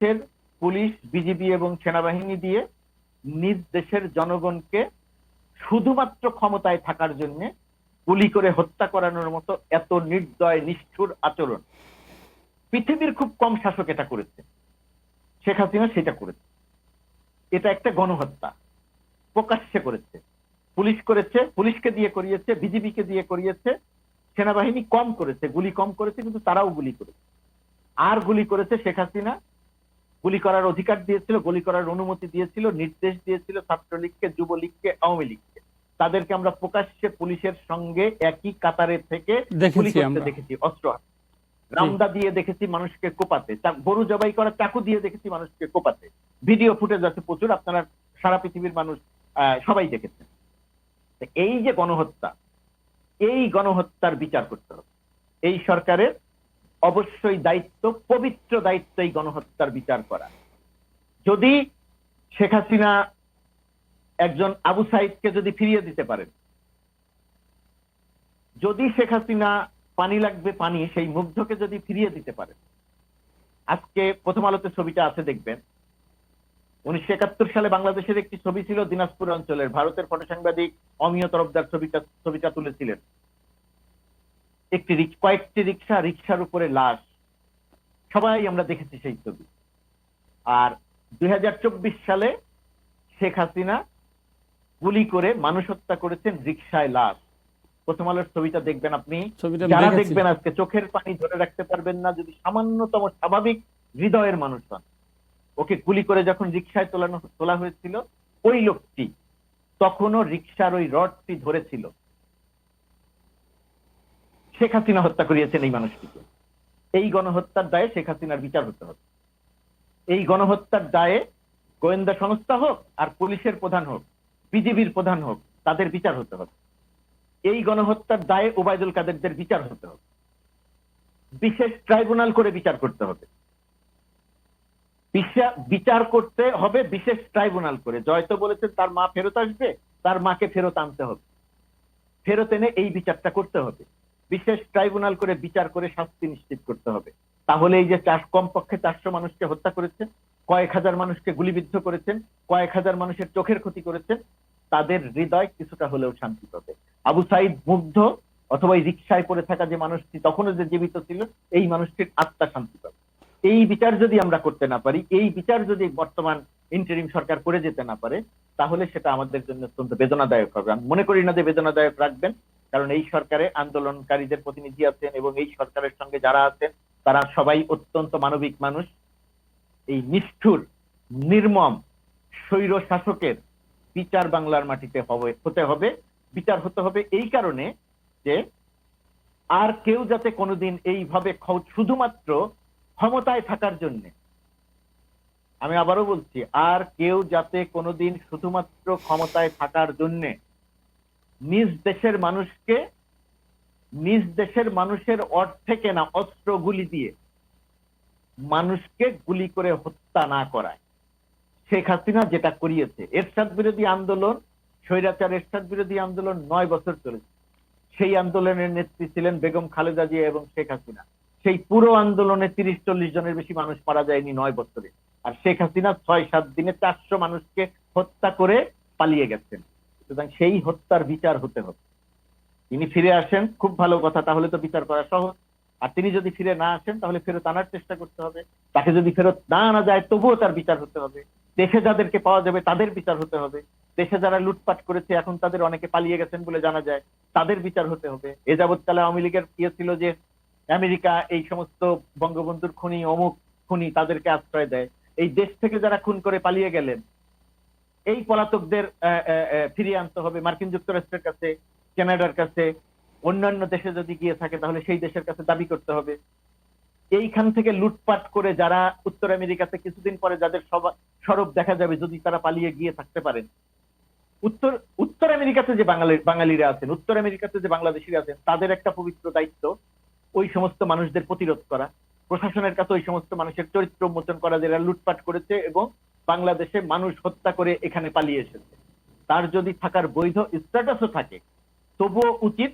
বাংলাদেশের police, BGB এবং সেনাবাহিনী দিয়ে নিজ দেশের জনগণকে শুধুমাত্র ক্ষমতায় থাকার জন্য গুলি করে হত্যা করানোর মতো এত নির্দয়, নিষ্ঠুর আচরণ। পৃথিবীর খুব কম শাসক এটা করেছে। শেখ হাসিনা সেটা করেছে। এটা একটা গণহত্যা। প্রকাশ্যে করেছে। পুলিশ করেছে, পুলিশকে দিয়ে করিয়েছে, বিজিবিকে দিয়ে করিয়েছে। সেনাবাহিনী কম করেছে, গুলি কম করেছে, কিন্তু তারাও গুলি করেছে। আর গুলি করেছে শেখ হাসিনা গুলি করার অধিকার দিয়েছিল গুলি করার অনুমতি দিয়েছিল নির্দেশ দিয়েছিল ছাত্রলীগকে যুবলীগকে আওয়ামী লীগকে। তাদেরকে আমরা প্রকাশ্যে পুলিশের সঙ্গে একই কাতারে থেকে গুলি দেখেছি করতে দেখেছি অস্ত্র রামদা দিয়ে দেখেছি মানুষকে কোপাতে গরু জবাই করা চাকু দিয়ে দেখেছি মানুষকে কোপাতে। ভিডিও ফুটেজ আছে প্রচুর আপনারা সারা পৃথিবীর মানুষ আহ, সবাই দেখেছেন। এই যে গণহত্যা এই গণহত্যার বিচার করতে হবে। এই সরকারের অবশ্যই দায়িত্ব, পবিত্র দায়িত্ব এই গণহত্যার বিচার করা। যদি শেখ হাসিনা একজন আবু সাইদকে যদি ফিরিয়ে দিতে পারেন, যদি শেখ হাসিনা পানি লাগবে পানি, সেই মুগ্ধকে যদি ফিরিয়ে দিতে পারেন, আজকে প্রথম আলোতে ছবিটা আছে দেখবেন। উনিশশো একাত্তর সালে বাংলাদেশের একটি ছবি ছিল দিনাজপুর অঞ্চলের, ভারতের ফটো সাংবাদিক অমিয় তরফদার ছবিটা ছবিটা তুলেছিলেন। একটি কয়েকটি রিক্সা রিক্সার উপরে লাশ। সবাই আমরা দেখেছি সেই ছবি। আর দুই হাজার চব্বিশ সালে শেখ হাসিনা গুলি করে মানুষ হত্যা করেছেন রিক্সায় লাশ। প্রথম আলোর ছবিটা দেখবেন আপনি। যারা দেখবেন আজকে চোখের পানি ধরে রাখতে পারবেন না যদি সামান্যতম স্বাভাবিক হৃদয়ের মানুষ হন। ওকে গুলি করে যখন রিক্সায় তোলানো তোলা হয়েছিল ওই লোকটি তখনও রিক্সার ওই রডটি ধরেছিল। শেখ হাসিনা হত্যা করিয়েছেন এই মানুষটিকে। এই গণহত্যার দায়ে শেখ হাসিনার বিচার হতে হবে। এই গণহত্যার দায়ে গোয়েন্দা সংস্থা হোক আর পুলিশের প্রধান হোক, বিজিবির প্রধান হোক, তাদের বিচার হতে হবে। এই গণহত্যার দায়ে ওবায়দুল কাদেরদের বিচার হতে হবে। বিশেষ ট্রাইব্যুনাল করে বিচার করতে হবে। বিচার করতে হবে বিশেষ ট্রাইব্যুনাল করে। জয় তো বলেছেন তার মা ফেরত আসবে, তার মাকে ফেরত আনতে হবে। ফেরত এনে এই বিচারটা করতে হবে। বিশেষ ট্রাইব্যুনাল করে বিচার করে শাস্তি নিশ্চিত করতে হবে। তাহলে এই যে চার কমপক্ষে চারশো মানুষকে হত্যা করেছেন কয়েক হাজার মানুষকে গুলিবিদ্ধ করেছেন, কয়েক হাজার মানুষের চোখের ক্ষতি করেছেন, তাদের হৃদয় কিছুটা হলেও শান্তি পাবে। আবু সাইদ মুগ্ধ অথবা এই রিক্সায় পড়ে থাকা যে মানুষটি তখনও যে জীবিত ছিল, এই মানুষটির আত্মা শান্তি পাবে। এই বিচার যদি আমরা করতে না পারি, এই বিচার যদি বর্তমান ইন্টারিম সরকার করে যেতে না পারে, তাহলে সেটা আমাদের জন্য অত্যন্ত বেদনাদায়ক হবে। আমি মনে করি না যে বেদনাদায়ক রাখবেন। কারণ এই সরকারে আন্দোলনকারীদের প্রতিনিধি আছেন এবং এই সরকারের সঙ্গে যারা আছেন, তারা সবাই অত্যন্ত মানবিক মানুষ। এই নিষ্ঠুর, নির্মম, স্বৈর শাসকের বিচার বাংলার মাটিতে হবে, হতে হবে, বিচার হতে হবে এই কারণে যে আর কেউ যাতে কোনোদিন এইভাবে শুধুমাত্র ক্ষমতায় থাকার জন্য। আমি আবারও বলছি, আর কেউ যাতে কোনোদিন শুধুমাত্র ক্ষমতায় থাকার জন্য নিজ দেশের মানুষকে, নিজ দেশের মানুষের অর্থে কেনা অস্ত্র গুলি দিয়ে মানুষকে গুলি করে হত্যা না করায়। শেখ হাসিনা যেটা করিয়েছে, এরশাদ বিরোধী আন্দোলন, স্বৈরাচার এরশাদ বিরোধী আন্দোলন নয় বছর চলেছে। সেই আন্দোলনের নেত্রী ছিলেন বেগম খালেদা জিয়া এবং শেখ হাসিনা। সেই পুরো আন্দোলনে তিরিশ চল্লিশ জনের বেশি মানুষ মারা যায়নি নয় বছরে। আর শেখ হাসিনা ছয় সাত দিনে চারশো মানুষকে হত্যা করে পালিয়ে গেছেন। সুতরাং সেই হত্যার বিচার হতে হবে। তিনি ফিরে আসেন, খুব ভালো কথা, তাহলে তো বিচার করা সহজ। আর তিনি যদি ফিরে না আসেন, তাহলে ফেরত আনার চেষ্টা করতে হবে। তাকে যদি ফেরত না আনা যায়, তবুও তার বিচার হতে হবে। দেশে যাদেরকে পাওয়া যাবে, তাদের বিচার হতে হবে। দেশে যারা লুটপাট করেছে, এখন তাদের অনেকে পালিয়ে গেছেন বলে জানা যায়, তাদের বিচার হতে হবে। এ যাবৎকালে আওয়ামী লীগের ইয়ে ছিল যে, আমেরিকা এই সমস্ত বঙ্গবন্ধুর খুনি, অমুক খুনি তাদেরকে আশ্রয় দেয়। এই দেশ থেকে যারা খুন করে পালিয়ে গেলেন এই পলাতকদের ফিরিয়ে আনতে হবে। মার্কিন যুক্তরাষ্ট্রের কাছে, কানাডার কাছে, অন্যান্য দেশে যদি গিয়ে থাকে, তাহলে সেই দেশের কাছে দাবি করতে হবে। এইখান থেকে লুটপাট করে যারা উত্তর আমেরিকাতে কিছুদিন পরে যাদের সবা- স্বরূপ দেখা যাবে, যদি তারা পালিয়ে গিয়ে থাকতে পারেন। উত্তর উত্তর আমেরিকাতে যে বাঙালি, বাঙালিরা আছেন, উত্তর আমেরিকাতে যে বাংলাদেশিরা আছেন, তাদের একটা পবিত্র দায়িত্ব, ওই সমস্ত মানুষদের প্রতিরোধ করা। প্রশাসনের কাছে ওই সমস্ত মানুষের চরিত্র উন্মোচন করা, যারা লুটপাট করেছে এবং বাংলাদেশে মানুষ হত্যা করে এখানে পালিয়ে এসেছে। তার যদি থাকার বৈধ স্ট্যাটাসও থাকে, তবুও উচিত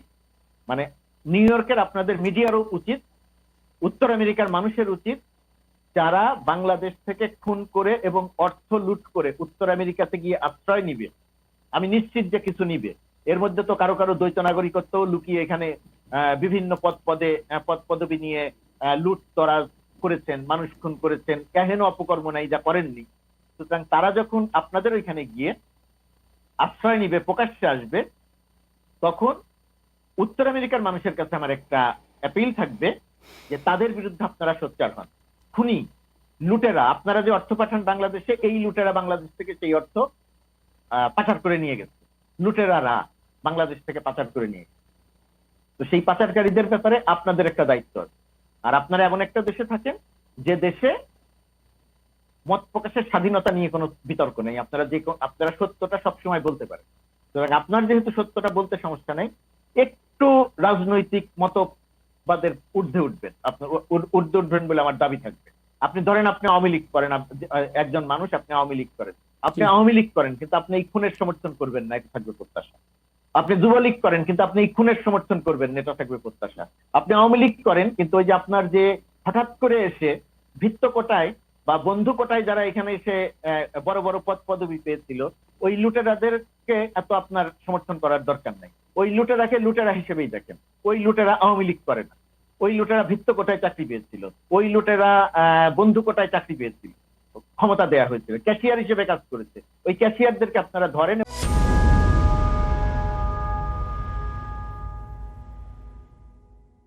মানে নিউ ইয়র্কের আপনাদের মিডিয়ারও উচিত, উত্তর আমেরিকার মানুষের উচিত, যারা বাংলাদেশ থেকে খুন করে এবং অর্থ লুট করে উত্তর আমেরিকাতে গিয়ে আশ্রয় নিবে। আমি নিশ্চিত যে কিছু নিবে। এর মধ্যে তো কারও কারও দ্বৈত নাগরিকত্বও লুকিয়ে এখানে বিভিন্ন পদ পদে পদ পদবি নিয়ে লুট তরাজ করেছেন, মানুষ খুন করেছেন। কেহেন অপকর্ম নাই, যা করেননি? সুতরাং তারা যখন আপনাদের ওইখানে গিয়ে আশ্রয় নিবে, প্রকাশ্যে আসবে, তখন উত্তর আমেরিকার মানুষের কাছে আমার একটা অ্যাপিল থাকবে যে তাদের বিরুদ্ধে আপনারা সোচ্চার হন। খুনি, লুটেরা, আপনারা যে অর্থ পাঠান বাংলাদেশে, এই লুটেরা বাংলাদেশ থেকে সেই অর্থ পাচার করে নিয়ে গেছে। লুটেরারা বাংলাদেশ থেকে পাচার করে নিয়ে। তো সেই পাচারকারীদের ব্যাপারে আপনাদের একটা দায়িত্ব আর আপনারা এমন একটা দেশে থাকেন যে দেশে মত প্রকাশের স্বাধীনতা নিয়ে কোনো বিতর্ক নেই। আপনারা যে আপনারা সত্যটা সবসময় বলতে পারেন। সুতরাং আপনার যেহেতু সত্যটা বলতে সমস্যা নেই একটু রাজনৈতিক মতবাদের ঊর্ধ্বে উঠবেন। আপনার ঊর্ধ্বে উঠবেন বলে আমার দাবি থাকবে। আপনি ধরেন আপনি আওয়ামী লীগ করেন একজন মানুষ আপনি আওয়ামী লীগ করেন। আপনি। আওয়ামী লীগ করেন কিন্তু আপনি এই খুনের সমর্থন করবেন না এটা থাকবে প্রত্যাশা। আপনি যুবলীগ করেন কিন্তু আপনি এই খুনের সমর্থন করবেন না এটা থাকবে প্রত্যাশা। আপনি আওয়ামী লীগ করেন কিন্তু ওই যে আপনার যে হঠাৎ করে এসে ভিত্ত কোটায় বা বন্ধু কোটায় যারা এখানে এসে বড় বড় পদ পদবি পেয়েছিল, ওই লুটেরাদেরকে এত আপনার সমর্থন করার দরকার নাই। ওই লুটেরাকে লুটেরা হিসেবেই দেখেন। ওই লুটেরা আওয়ামী লীগ করে না। ওই লুটেরা ভিত্ত কোটায় চাকরি পেয়েছিল। ওই লুটেরা বন্ধু কোটায় চাকরি পেয়েছিল। ক্ষমতা দেয়া হয়েছিল। ক্যাশিয়ার হিসেবে কাজ করেছে। ওই ক্যাশিয়ারদেরকে আপনারা ধরেন